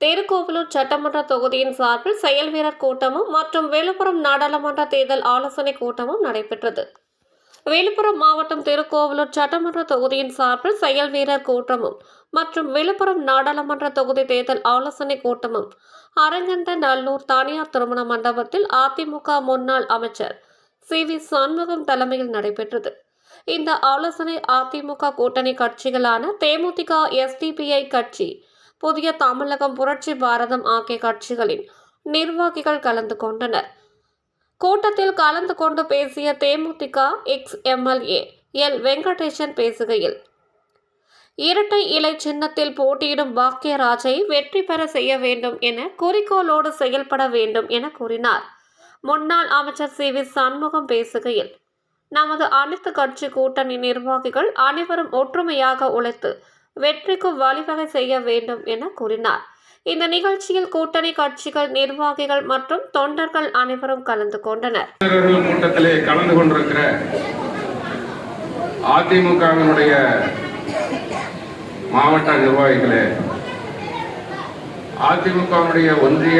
திருக்கோவிலூர் சட்டமன்ற தொகுதியின் சார்பில் செயல் வீரர் கூட்டமும் மற்றும் விழுப்புரம் நாடாளுமன்ற தேர்தல் ஆலோசனை கூட்டமும் நடைபெற்றது. விழுப்புரம் மாவட்டம் திருக்கோவிலூர் சட்டமன்ற தொகுதியின் சார்பில் செயல் வீரர் கூட்டமும் மற்றும் விழுப்புரம் நாடாளுமன்ற தொகுதி தேர்தல் ஆலோசனை கூட்டமும். அரங்கண்ட நல்லூர் தனியார் திருமண மண்டபத்தில் அதிமுக முன்னாள் அமைச்சர் சி. வி. சண்முகம் தலைமையில் நடைபெற்றது. இந்த ஆலோசனை அதிமுக கூட்டணி கட்சிகளான தேமுதிக எஸ்டிபிஐ கட்சி புதிய தமிழகம் புரட்சி பாரதம் ஆகிய கட்சிகளின் நிர்வாகிகள் கலந்து கொண்டனர். கூட்டத்தில் கலந்து கொண்டு பேசிய DMDK ex MLA L Venkatesan பேசுகையில் இரட்டை இலை சின்னத்தில் போட்டியிடும் பாக்கியராஜை வெற்றி பெற செய்ய வேண்டும் என குறிக்கோளோடு செயல்பட வேண்டும் என கூறினார். முன்னாள் அமைச்சர் சி. வி. சண்முகம் பேசுகையில் நமது அனைத்து கட்சி கூட்டணி நிர்வாகிகள் அனைவரும் ஒற்றுமையாக உழைத்து வெற்றிக்கு வழிவகை செய்ய வேண்டும் என கூறினார். இந்த நிகழ்ச்சியில் கூட்டணி கட்சிகள் நிர்வாகிகள் மற்றும் தொண்டர்கள் அனைவரும் கலந்து கொண்டனர். கூட்டத்திலே கலந்து கொண்டிருக்கிற அதிமுகவினுடைய மாவட்ட நிர்வாகிகளே அதிமுகவினுடைய ஒன்றிய